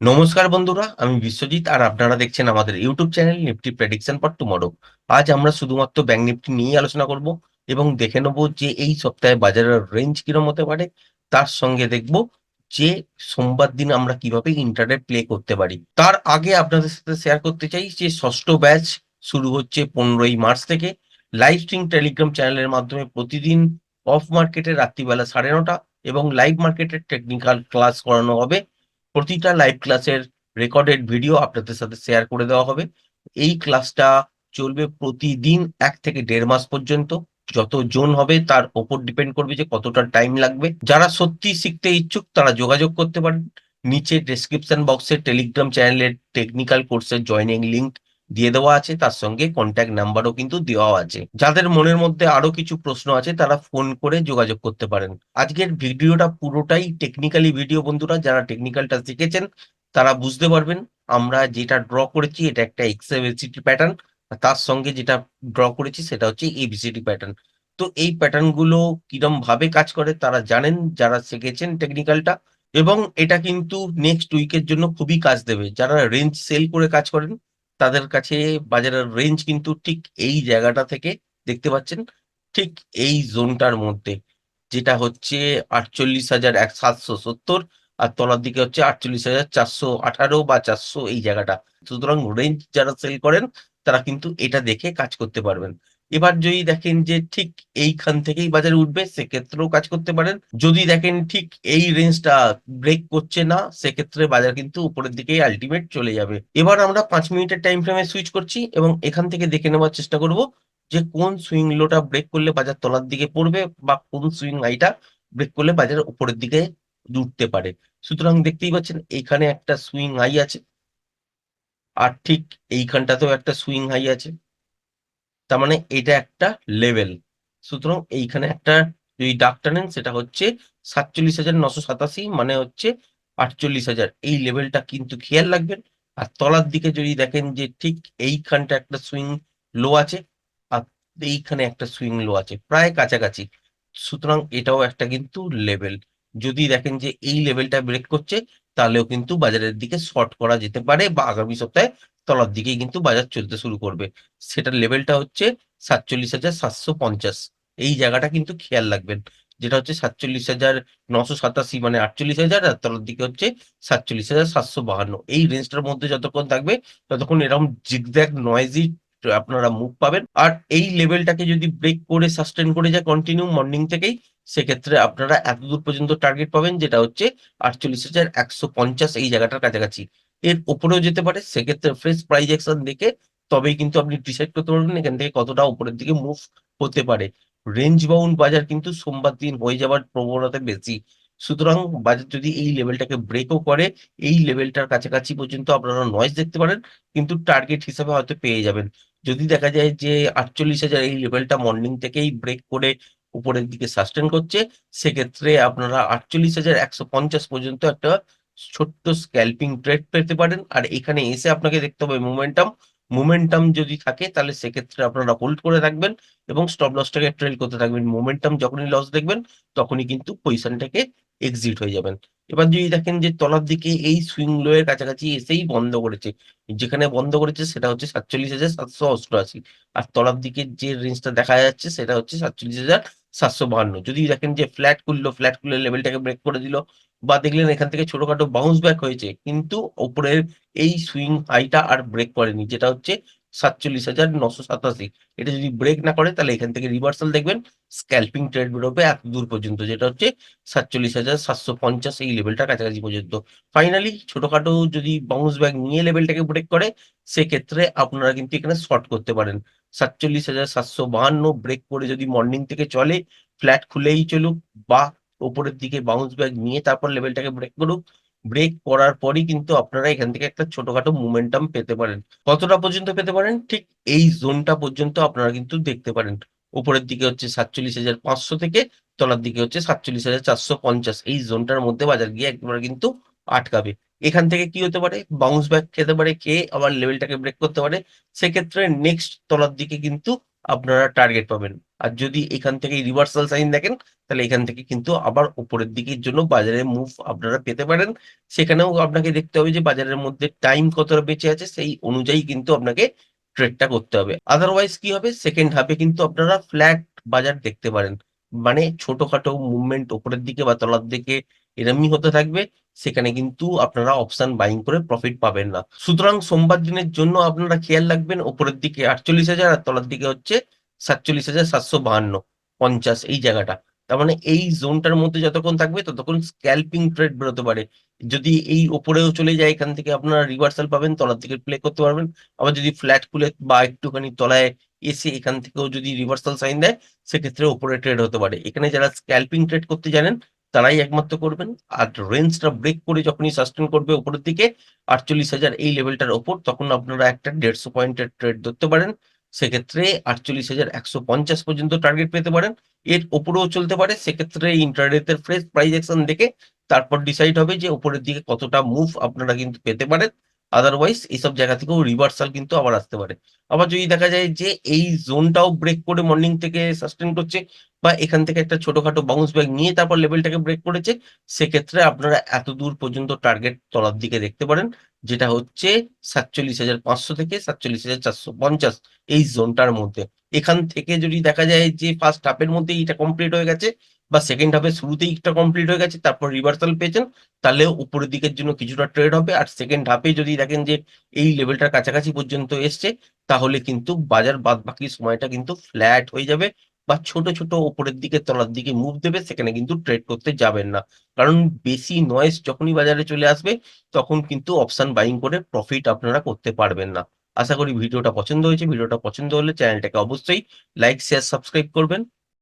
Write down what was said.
নমস্কার বন্ধুরা, আমি বিশ্বজিৎ আর আপনারা দেখছেন আমাদের YouTube channel Nifty prediction for tomorrow. আজ আমরা শুধুমাত্র ব্যাংক নিফটি নিয়েই আলোচনা করব এবং দেখে নেব যে এই সপ্তাহে বাজারের রেঞ্জ কীরকম হতে পারে। তার সঙ্গে দেখব যে সোমবার দিন আমরা কীভাবে ইন্টারনেট প্লে করতে পারি। তার আগে আপনাদের সাথে শেয়ার করতে চাই যে ষষ্ঠ ব্যাচ শুরু হচ্ছে ১৫ই মার্চ থেকে। লাইভ স্ট্রিম টেলিগ্রাম চ্যানেলের মাধ্যমে প্রতিদিন অফ মার্কেটে রাত্রিবেলা ৯:৩০ এবং লাইভ মার্কেটের টেকনিক্যাল ক্লাস করানো হবে। প্রতিটা লাইভ ক্লাসের রেকর্ডেড ভিডিও আপনাদের সাথে শেয়ার করে দেওয়া হবে। এই ক্লাসটা চলবে প্রতিদিন এক থেকে দেড় মাস পর্যন্ত। যত জোন হবে তার ওপর ডিপেন্ড করবে যে কতটা টাইম লাগবে। যারা সত্যি শিখতে ইচ্ছুক তারা যোগাযোগ করতে পারেন। নিচে ডেসক্রিপশন বক্সে টেলিগ্রাম চ্যানেলের টেকনিক্যাল কোর্সের জয়নিং লিংক দিয়ে দেওয়া আছে। তার সঙ্গে কনট্যাক্ট নাম্বারও কিন্তু দেওয়াও আছে। যাদের মনের মধ্যে আরও কিছু প্রশ্ন আছে, তারা ফোন করে যোগাযোগ করতে পারেন। আজকের ভিডিওটা পুরোটাই টেকনিক্যালি ভিডিও বন্ধুরা, যারা টেকনিক্যালটা শিখেছেন, তারা বুঝতে পারবেন। আমরা যেটা ড্র করেছি, এটা একটা এক্সএলসিটি প্যাটার্ন। তার সঙ্গে যেটা ড্র করেছি, সেটা হচ্ছে এবিসিডি প্যাটার্ন। তো এই প্যাটার্নগুলো কিরম ভাবে কাজ করে, তারা জানেন, যারা শিখেছেন টেকনিক্যালটা এবং এটা কিন্তু নেক্সট উইকের জন্য খুবই কাজ দেবে। যারা রেঞ্জ সেল করে কাজ করেন তাদের কাছে বাজারের রেঞ্জ কিন্তু ঠিক এই জায়গাটা থেকে দেখতে পাচ্ছেন ঠিক এই জোনটার মধ্যে যেটা হচ্ছে ৪৮,৭৭০ আর তলার দিকে হচ্ছে ৪৮,৪১৮ বা ৪০০ এই জায়গাটা। সুতরাং রেঞ্জ যারা সেল করেন তারা কিন্তু এটা দেখে কাজ করতে পারবেন। এবার যদি দেখেন যে ঠিক এইখান থেকেই বাজারে উঠবে, সেক্ষেত্রেও কাজ করতে পারেন। যদি দেখেন ঠিক এই রেঞ্জটা ব্রেক করছে না, সেক্ষেত্রে বাজার কিন্তু উপরের দিকেই আল্টিমেট চলে যাবে। এবার আমরা পাঁচ মিনিটের টাইম ফ্রেমে সুইচ করছি এবং এখান থেকে দেখে নেওয়ার চেষ্টা করব যে কোন সুইং লোটা ব্রেক করলে বাজার তলার দিকে পড়বে বা কোন সুইং হাইটা ব্রেক করলে বাজার উপরের দিকে উঠতে পারে। সুতরাং দেখতেই পাচ্ছেন এইখানে একটা সুইং হাই আছে। আর ঠিক এইখানটাতেও একটা সুইং হাই আছে। তার মানে এটা একটা লেভেল। সুতরাং এইখানে একটা যদি দাগ টানেন সেটা হচ্ছে ৪৭,৯৮৭ মানে হচ্ছে ৪৮,০০০ এই লেভেলটা কিন্তু খেয়াল রাখবেন। আর তলার দিকে যদি দেখেন যে ঠিক এইখানটা একটা সুইং লো আছে আর এইখানে একটা সুইং লো আছে প্রায় কাছাকাছি। সুতরাং এটাও একটা কিন্তু লেভেল। যদি দেখেন যে এই লেভেলটা ব্রেক করছে তাহলেও কিন্তু বাজারের দিকে শর্ট করা যেতে পারে বা আগামী সপ্তাহে তলার দিকেই কিন্তু বাজার চলতে শুরু করবে। সেটার লেভেলটা হচ্ছে ৪৭,৭৫০ এই জায়গাটা কিন্তু খেয়াল রাখবেন। যেটা হচ্ছে ৪৭,৯৮৭ মানে ৪৮,০০০ আর তলার দিকে হচ্ছে ৪৭,৭৫২ এই রেঞ্জটার মধ্যে যতক্ষণ থাকবে ততক্ষণ এরকম জিগজ্যাগ নয়েজি আপনারা মুভ পাবেন। আর এই লেভেলটাকে যদি ব্রেক করে সাস্টেইন করে যায় কন্টিনিউ মর্নিং থেকেই সেক্ষেত্রে আপনারা এতদূর পর্যন্ত টার্গেট পাবেন যেটা হচ্ছে ৪৮,১৫০ এই জায়গাটার কাছাকাছি। এর উপরেও যেতে পারে সেক্ষেত্রে ফ্রেশ প্রাইস অ্যাকশন দেখে তবেই কিন্তু আপনি ডিসাইড করতে পারবেন এখান থেকে কতটা উপরের দিকে মুভ হতে পারে। রেঞ্জ বাউন্ড বাজার কিন্তু সোমবার দিন হয়ে যাওয়ার প্রবণতা বেশি। সুতরাং বাজার যদি এই লেভেলটাকে ব্রেকও করে এই লেভেলটার কাছাকাছি পর্যন্ত আপনারা নয়েজ দেখতে পারেন কিন্তু টার্গেট হিসাবে হয়তো পেয়ে যাবেন। যদি দেখা যায় যে ৪৮,০০০ এই লেভেলটা মর্নিং থেকেই ব্রেক করে উপরের দিকে সাস্টেইন করছে সেক্ষেত্রে আপনারা ৪৮,১৫০ পর্যন্ত একটা ছোট্ট স্ক্যালপিং ট্রেড পেতে পারেন। আর এখানে এসে আপনাকে দেখতে হবে মোমেন্টাম। মোমেন্টাম যদি থাকে, তাহলে সেক্ষেত্রে আপনারা হোল্ড করে থাকবেন এবং স্টপ লসটাকে ট্রেল করতে থাকবেন। মোমেন্টাম যখনই লস দেখবেন, তখনই কিন্তু পজিশনটাকে এক্সিট হয়ে যাবেন। এবার যদি দেখেন যে তলার দিকে এই সুইং লো এর কাছাকাছি এসেই বন্ধ করেছে। যেখানে বন্ধ করেছে সেটা হচ্ছে ৪৭,৭৮৮ আর তলার দিকে যে রেঞ্জটা দেখা যাচ্ছে সেটা হচ্ছে ৪৭,৭৫২ যদি দেখেন যে ফ্ল্যাট খুললো, ফ্ল্যাট খুলে লেভেলটাকে ব্রেক করে দিল বা দেখলেন এখান থেকে ছোটখাটো বাউন্স ব্যাক হয়েছে কিন্তু ওপরের এই সুইং হাইটা আর ব্রেক করেনি যেটা হচ্ছে ৪৭,৯৮৭ এটা যদি ব্রেক না করে তাহলে এখান থেকে রিভার্সাল দেখবেন স্ক্যালপিং ট্রেড বেরোবে এতদূর পর্যন্ত যেটা হচ্ছে ৪৭,৭৫০ এই লেভেলটার কাছাকাছি পর্যন্ত। ফাইনালি ছোটখাটো যদি বাউন্স ব্যাক নিয়ে লেভেলটাকে ব্রেক করে সেক্ষেত্রে আপনারা কিন্তু এখানে শর্ট করতে পারেন। ৪৭,৭৫২ ব্রেক করে যদি মর্নিং থেকে চলে ফ্ল্যাট খুলেই চলুক বা উপরের দিকে বাউন্স ব্যাক নিয়ে তারপর লেভেলটাকে ব্রেক করুক। ব্রেক করার পরই কিন্তু আপনারা এখান থেকে একটা ছোটখাটো মোমেন্টাম পেতে পারেন। কতটা পর্যন্ত পেতে পারেন? ঠিক এই জোনটা পর্যন্ত আপনারা কিন্তু দেখতে পারেন। উপরের দিকে হচ্ছে ৪৭,৫০০ থেকে তলার দিকে হচ্ছে ৪৭,৪৫০ এই জোনটার মধ্যে বাজার গিয়ে একবার কিন্তু আটকাবে। এখান থেকে কি হতে পারে? বাউন্স ব্যাক খেতে পারে, কে আবার লেভেলটাকে ব্রেক করতে পারে। সেক্ষেত্রে নেক্সট তলার দিকে কিন্তু আপনারা টার্গেট পাবেন। আর যদি এখান থেকে রিভার্সাল সাইন দেখেন তাহলে এখান থেকে কিন্তু আবার উপরের দিকের জন্য বাজারে মুভ আপনারা পেতে পারেন। সেখানেও আপনাকে দেখতে হবে যে বাজারের মধ্যে টাইম কতটা বেঁচে আছে সেই অনুযায়ী কিন্তু আপনাকে ট্রেডটা করতে হবে। আদারওয়াইজ কি হবে সেকেন্ড হাফে কিন্তু আপনারা ফ্ল্যাট বাজার দেখতে পারেন। মানে ছোটখাটো মুভমেন্ট উপরের দিকে বা তলার দিকে এরমই হতে থাকবে। সেখানে কিন্তু আপনারা অপশন বাইং করে প্রফিট পাবেন না। সুতরাং সোমবার দিনের জন্য আপনারা খেয়াল রাখবেন উপরের দিকে ৪৮,০০০ আর তলার দিকে হচ্ছে ৪৭,৭৫২ ৫০ এই জায়গাটা। তার মানে এই জোনটার মধ্যে যতক্ষণ থাকবে ততক্ষণ স্ক্যালপিং ট্রেড বেরোতে পারে। যদি এই ওপরেও চলে যায় এখান থেকে আপনারা রিভার্সাল পাবেন, তলার দিকে প্লে করতে পারবেন। আবার যদি ফ্ল্যাট খুলে বা একটুখানি তলায় এসে এখান থেকেও যদি রিভার্সাল সাইন দেয় সেক্ষেত্রে ওপরে ট্রেড হতে পারে। এখানে যারা স্ক্যালপিং ট্রেড করতে জানেন তারাই একমাত্র করবেন। আর রেঞ্জটা ব্রেক করে যখনই সাস্টেইন করবে উপরের দিকে ৪৮,০০০ এই লেভেলটার ওপর তখন আপনারা একটা ১৫০ পয়েন্টের ট্রেড ধরতে পারেন। সেক্ষেত্রে ৪৮,১৫০ পর্যন্ত টার্গেট পেতে পারেন। এর ওপরেও চলতে পারে। সেক্ষেত্রে ইন্টারনেটের ফ্রেশ প্রাইস অ্যাকশন দেখে তারপর ডিসাইড হবে যে ওপরের দিকে কতটা মুভ আপনারা কিন্তু পেতে পারেন। আদারওয়াইজ এইসব জায়গা থেকেও রিভার্সাল কিন্তু আবার আসতে পারে। আবার যদি দেখা যায় যে এই জোনটাও ব্রেক করে মর্নিং থেকে সাস্টেইন করছে বা এখান থেকে একটা ছোটখাটো বাউন্স ব্যাক নিয়ে তারপর লেভেলটাকে ব্রেক করেছে, সেক্ষেত্রে আপনারা এত দূর পর্যন্ত টার্গেট তলার দিকে দেখতে পারেন। যেটা হচ্ছে ৪৭,৫০০ থেকে ৪৭,৪৫০ এই জোনটার মধ্যে। এখান থেকে যদি দেখা যায় যে ফার্স্ট হাফ এর মধ্যেই এটা কমপ্লিট হয়ে গেছে বা সেকেন্ড হাফ শুরুতেই এটা কমপ্লিট হয়ে গেছে তারপর রিভার্সাল পেয়েছেন, তাহলে উপরের দিকের জন্য কিছুটা ট্রেড হবে। আর সেকেন্ড হাফে যদি দেখেন যে এই লেভেলটার কাছাকাছি পর্যন্ত এসছে, তাহলে কিন্তু বাজার বাদ বাকি সময়টা কিন্তু ফ্ল্যাট হয়ে যাবে বা ছোট, ছোট ওপরের দিকে তলার দিকে মুভ দেবে সেখানে কিন্তু ট্রেড করতে যাবেন না। কারণ বেশি নয়েজ যখনই বাজারে চলে আসবে তখন কিন্তু অপশন বাইং করে প্রফিট আপনারা করতে পারবেন না। আশা করি ভিডিওটা পছন্দ হয়েছে। ভিডিওটা পছন্দ হলে চ্যানেলটাকে অবশ্যই লাইক, শেয়ার, সাবস্ক্রাইব করবেন।